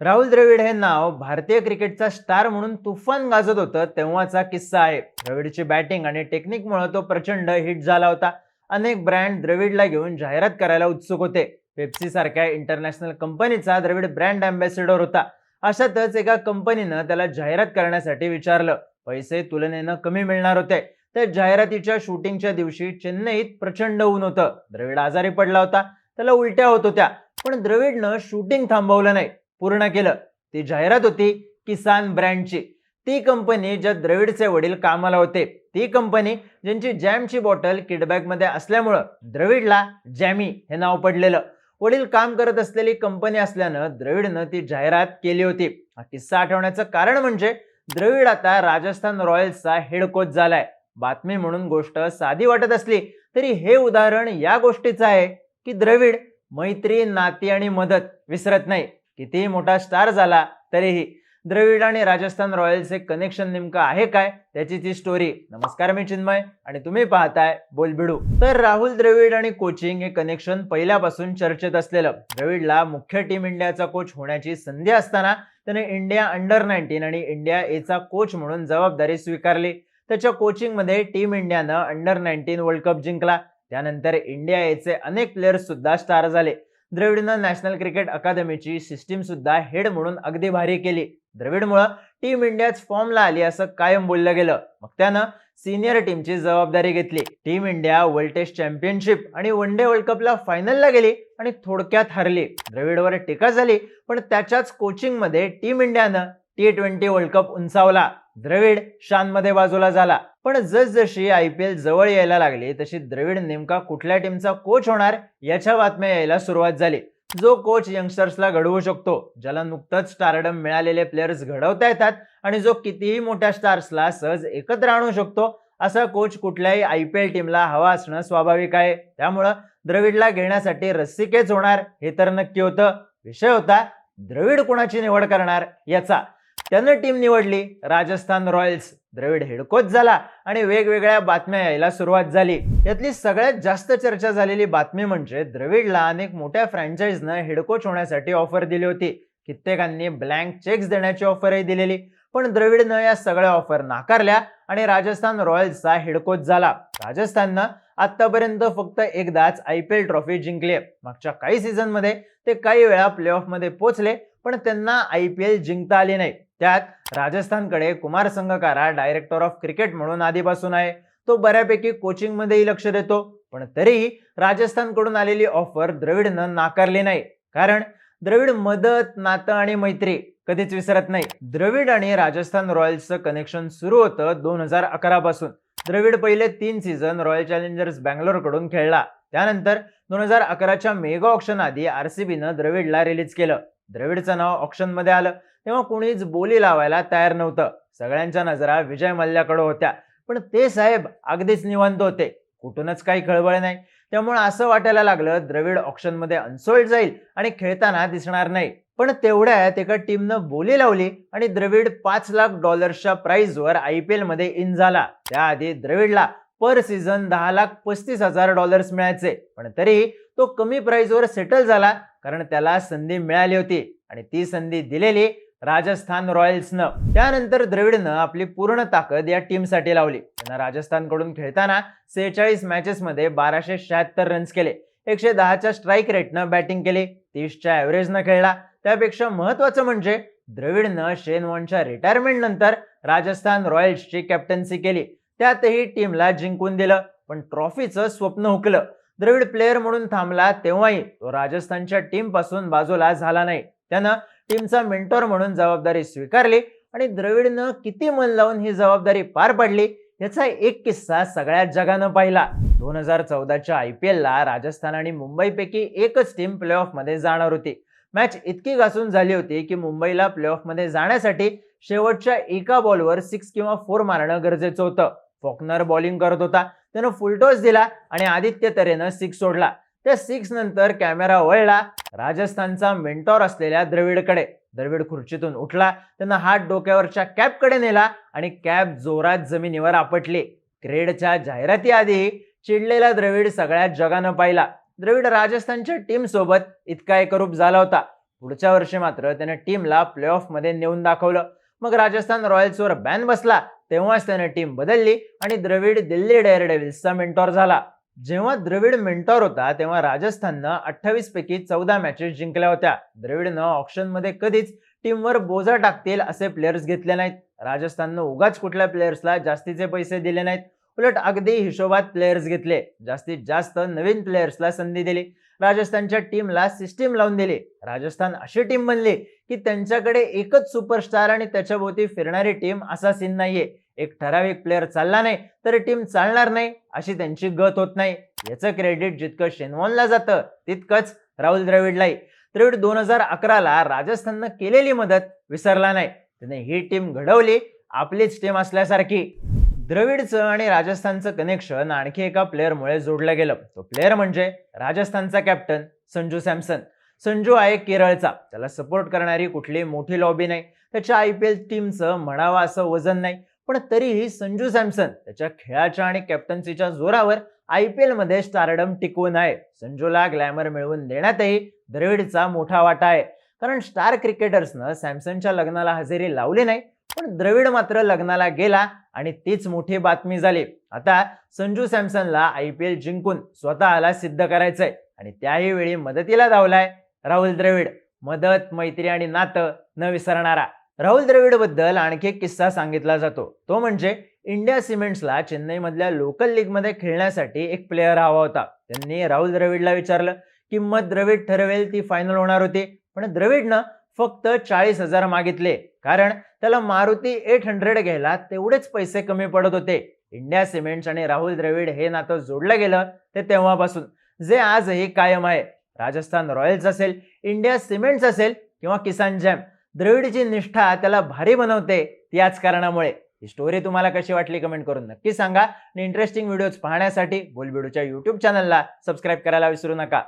राहुल द्रविड हे नाव भारतीय क्रिकेटचा स्टार म्हणून तुफान गाजत होतं तेव्हाचा किस्सा आहे. द्रविडची बॅटिंग आणि टेक्निकमुळे तो प्रचंड हिट झाला होता. अनेक ब्रँड द्रविडला घेऊन जाहिरात करायला उत्सुक होते. पेप्सी सारख्या इंटरनॅशनल कंपनीचा द्रविड ब्रँड अँबॅसिडर होता. अशातच एका कंपनीनं त्याला जाहिरात करण्यासाठी विचारलं. पैसे तुलनेनं कमी मिळणार होते. त्या जाहिरातीच्या शूटिंगच्या दिवशी चेन्नईत प्रचंड ऊन होतं. द्रविड आजारी पडला होता. त्याला उलट्या होत होत्या. पण द्रविडनं शूटिंग थांबवलं नाही. पूर्ण केलं. ती जाहिरात होती किसान ब्रँडची. ती कंपनी ज्या द्रविडचे वडील कामाला होते ती कंपनी ज्यांची जॅमची बॉटल किडबॅगमध्ये असल्यामुळं द्रविडला जॅमी हे नाव पडलेलं. वडील काम करत असलेली कंपनी असल्यानं द्रविडनं ती जाहिरात केली होती. हा किस्सा आठवण्याचं कारण म्हणजे द्रविड आता राजस्थान रॉयल्सचा हेड कोच झालाय. बातमी म्हणून गोष्ट साधी वाटत असली तरी हे उदाहरण या गोष्टीचं आहे की द्रविड मैत्री नाती आणि मदत विसरत नाही. कितीही मोठा स्टार झाला तरीही द्रविड आणि राजस्थान रॉयल्सचे कनेक्शन नेमकं आहे काय? त्याची ती स्टोरी नमस्कार मी चिन्मय आणि तुम्ही पाहताय बोलबिडू. तर राहुल द्रविड आणि कोचिंग हे कनेक्शन पहिल्यापासून चर्चेत असलेलं. द्रविडला मुख्य टीम इंडियाचा कोच होण्याची संधी असताना त्याने इंडिया अंडर नाईन्टीन आणि इंडिया एचा कोच म्हणून जबाबदारी स्वीकारली. त्याच्या कोचिंगमध्ये टीम इंडियानं अंडर नाईन्टीन वर्ल्ड कप जिंकला. त्यानंतर इंडिया एचे अनेक प्लेयर्स सुद्धा स्टार झाले. द्रविडनं नॅशनल क्रिकेट अकादमीची सिस्टीम सुद्धा हेड म्हणून अगदी भारी केली. द्रविडमुळं टीम इंडियाच फॉर्मला आली असं कायम बोललं गेलं. मग त्यानं सिनियर टीमची जबाबदारी घेतली. Team India world test championship आणि वन डे वर्ल्ड कपला फायनलला गेली आणि थोडक्यात हरली. द्रविडवर टीका झाली पण त्याच्याच कोचिंगमध्ये टीम इंडियानं टी ट्वेंटी वर्ल्ड कप उंचावला. द्रविड शानमध्ये बाजूला झाला. पण जसजशी आय पी एल जवळ यायला लागली तशी द्रविड नेमका कुठल्या टीमचा कोच होणार याच्या बातम्या यायला सुरुवात झाली. जो कोच यंगस्टर्सला घडवू शकतो ज्याला नुकतंच स्टारडम मिळालेले प्लेयर्स घडवता येतात आणि जो कितीही मोठ्या स्टार्सला सहज एकत्र आणू शकतो असा कोच कुठल्याही आय पी एल टीमला हवा असणं स्वाभाविक आहे. त्यामुळं द्रविडला घेण्यासाठी रस्सिकेच होणार हे तर नक्की होतं. विषय होता द्रविड कुणाची निवड करणार याचा. त्यानं टीम निवडली. राजस्थान रॉयल्स द्रविड हेडकोच झाला आणि वेगवेगळ्या बातम्या यायला सुरुवात झाली. यातली सगळ्यात जास्त चर्चा झालेली बातमी म्हणजे द्रविडला अनेक मोठ्या फ्रँचाईजनं हेडकोच होण्यासाठी ऑफर दिली होती. कित्येकांनी ब्लँक चेक्स देण्याची ऑफरही दिलेली. पण द्रविडनं या सगळ्या ऑफर नाकारल्या आणि राजस्थान रॉयल्सचा हेडकोच झाला. राजस्थाननं आतापर्यंत फक्त एकदाच आय पी एल ट्रॉफी जिंकली. मागच्या काही सीझनमध्ये ते काही वेळा प्लेऑफमध्ये पोहोचले पण त्यांना आय पी एल जिंकता आली नाही. त्यात राजस्थानकडे Kumar Sangakkara director of cricket म्हणून आधीपासून आहे. तो बऱ्यापैकी कोचिंगमध्येही लक्ष देतो. पण तरीही राजस्थानकडून आलेली ऑफर द्रविडनं नाकारली नाही. कारण द्रविड मदत नातं आणि मैत्री कधीच विसरत नाही. द्रविड आणि राजस्थान रॉयल्सचं कनेक्शन सुरू होतं दोन हजार अकरा पासून द्रविड पहिले तीन सीझन रॉयल चॅलेंजर्स बँगलोरकडून खेळला. त्यानंतर दोन हजार अकराच्या मेगा ऑप्शन आधी आरसीबीनं द्रविडला रिलीज केलं. द्रविडचं नाव ऑप्शनमध्ये आलं. तेव्हा कुणीच बोली लावायला तयार नव्हतं. सगळ्यांच्या नजरा विजय मल्ल्याकडे होत्या. पण ते साहेब अगदीच निवांत होते. कुठूनच काही खळबळ नाही. त्यामुळे असं वाटायला लागलं द्रविड ऑप्शनमध्ये अनसोल्ड जाईल आणि खेळताना दिसणार नाही. पण तेवढ्यात एका टीमनं बोली लावली आणि द्रविड पाच लाख डॉलर्सच्या प्राइजवर आय पी एलमध्ये इन झाला. त्याआधी द्रविडला पर सीझन दहा लाख पस्तीस हजार डॉलर्स मिळायचे. पण तरी तो कमी प्राईजवर सेटल झाला कारण त्याला संधी मिळाली होती. आणि ती संधी दिलेली राजस्थान रॉयल्सनं. त्यानंतर द्रविडनं आपली पूर्ण ताकद या टीमसाठी लावली. त्यांना राजस्थानकडून खेळताना सेहेचाळीस मॅचेसमध्ये बाराशे शहात्तर रन्स केले. एकशे दहाच्या स्ट्राईक रेटनं बॅटिंग केली. तीसच्या ॲव्हरेजनं खेळला. त्यापेक्षा महत्वाचं म्हणजे द्रविडनं शेन वॉनच्या रिटायरमेंट नंतर राजस्थान रॉयल्सची कॅप्टन्सी केली. त्यातही टीमला जिंकून दिलं. पण ट्रॉफीचं स्वप्न हुकलं. द्रविड प्लेअर म्हणून थांबला तेव्हाही तो राजस्थानच्या टीमपासून बाजूला झाला नाही. त्यानं टीमचा मेंटोर म्हणून जबाबदारी स्वीकारली आणि द्रविडनं किती मन लावून ही जबाबदारी पार पाडली याचा एक किस्सा सगळ्या जगानं पाहिला. दोन हजार चौदाच्या आय पी एलला राजस्थान आणि मुंबईपैकी एकच टीम प्लेऑफमध्ये जाणार होती. मॅच इतकी घासून झाली होती की मुंबईला प्लेऑफमध्ये जाण्यासाठी शेवटच्या एका बॉलवर सिक्स किंवा फोर मारणं गरजेचं होतं. फॉकनर बॉलिंग करत होता. त्यानं फुलटॉस दिला आणि आदित्य तरेनं सिक्स सोडला. त्या सिक्स नंतर कॅमेरा वळला. राजस्थानचा मेंटॉर असलेल्या द्रविडकडे. द्रविड खुर्चीतून उठला. त्यानं हात डोक्यावरच्या कॅपकडे नेला आणि कॅप जोरात जमिनीवर आपटली. क्रेडच्या जाहिरातीआधी चिडलेला द्रविड सगळ्या जगानं पाहिला. द्रविड राजस्थानच्या टीम सोबत इतका एकरूप झाला होता. पुढच्या वर्षी मात्र त्याने टीमला प्ले ऑफमध्ये नेऊन दाखवलं. मग राजस्थान रॉयल्सवर बॅन बसला तेव्हाच त्याने टीम बदलली आणि द्रविड दिल्ली डेअर डेव्हिल्सचा मेंटॉर झाला. जेव्हा द्रविड मेंटॉर होता तेव्हा राजस्थाननं अठ्ठावीस पैकी चौदा मॅचेस जिंकल्या होत्या. द्रविडनं ऑप्शनमध्ये कधीच टीमवर बोजा टाकतील असे प्लेयर्स घेतले नाहीत. राजस्थाननं उगाच कुठल्या प्लेयर्सला जास्तीचे पैसे दिले नाहीत. उलट अगदी हिशोबात प्लेयर्स घेतले. जास्तीत जास्त नवीन प्लेयर्सला संधी दिली. राजस्थानच्या टीमला सिस्टीम लावून दिली. राजस्थान अशी टीम बनली की त्यांच्याकडे एकच सुपरस्टार आणि त्याच्याभोवती फिरणारी टीम असा सीन नाहीये. एक ठराविक प्लेअर चालला नाही तर टीम चालणार नाही अशी त्यांची गत होत नाही. याचं क्रेडिट जितकं शेनवॉनला जातं तितकंच राहुल द्रविडलाही. द्रविड दोन हजार अकराला राजस्थाननं केलेली मदत विसरला नाही. त्याने ही टीम घडवली आपलीच टीम असल्यासारखी. द्रविडचं आणि राजस्थानचं कनेक्शन आणखी एका प्लेअरमुळे जोडलं गेलं. तो प्लेअर म्हणजे राजस्थानचा कॅप्टन संजू सॅमसन. संजू आहे केरळचा. त्याला सपोर्ट करणारी कुठली मोठी लॉबी नाही. त्याच्या आय पी एल टीमचं म्हणावं असं वजन नाही. पण तरीही संजू सॅमसन त्याच्या खेळाच्या आणि कॅप्टन्सीच्या जोरावर आय पी एलमध्ये स्टारडम टिकवून आहे. संजूला ग्लॅमर मिळवून देण्यातही द्रविडचा मोठा वाटा आहे. कारण स्टार क्रिकेटर्सनं सॅमसनच्या लग्नाला हजेरी लावली नाही पण द्रविड मात्र लग्नाला गेला आणि तीच मोठी बातमी झाली. आता संजू सॅमसनला आय पी एल जिंकून स्वतःला सिद्ध करायचंय आणि त्याही वेळी मदतीला धावलाय राहुल द्रविड मदत मैत्री आणि नातं न विसरणारा. राहुल द्रविडबद्दल आणखी एक किस्सा सांगितला जातो. तो म्हणजे इंडिया सिमेंट्सला चेन्नईमधल्या लोकल लीगमध्ये खेळण्यासाठी एक प्लेअर हवा होता. त्यांनी राहुल द्रविडला विचारलं किंमत द्रविड ठरवेल ती फायनल होणार होती? पण द्रविडनं फक्त चाळीस हजार मागितले. कारण त्याला मारुती एट हंड्रेड घ्यायला तेवढेच पैसे कमी पडत होते. इंडिया सिमेंट्स आणि राहुल द्रविड हे नातं जोडलं गेलं ते तेव्हापासून. जे आजही कायम आहे. राजस्थान रॉयल्स असेल इंडिया सिमेंट्स असेल किंवा किसान जॅम द्रविडची निष्ठा त्याला भारी बनवते त्याच कारणामुळे. ही स्टोरी तुम्हाला कशी वाटली कमेंट करून नक्की सांगा. आणि इंटरेस्टिंग व्हिडिओज पाहण्यासाठी बोलबिडूच्या युट्यूब चॅनलला सबस्क्राईब करायला विसरू नका.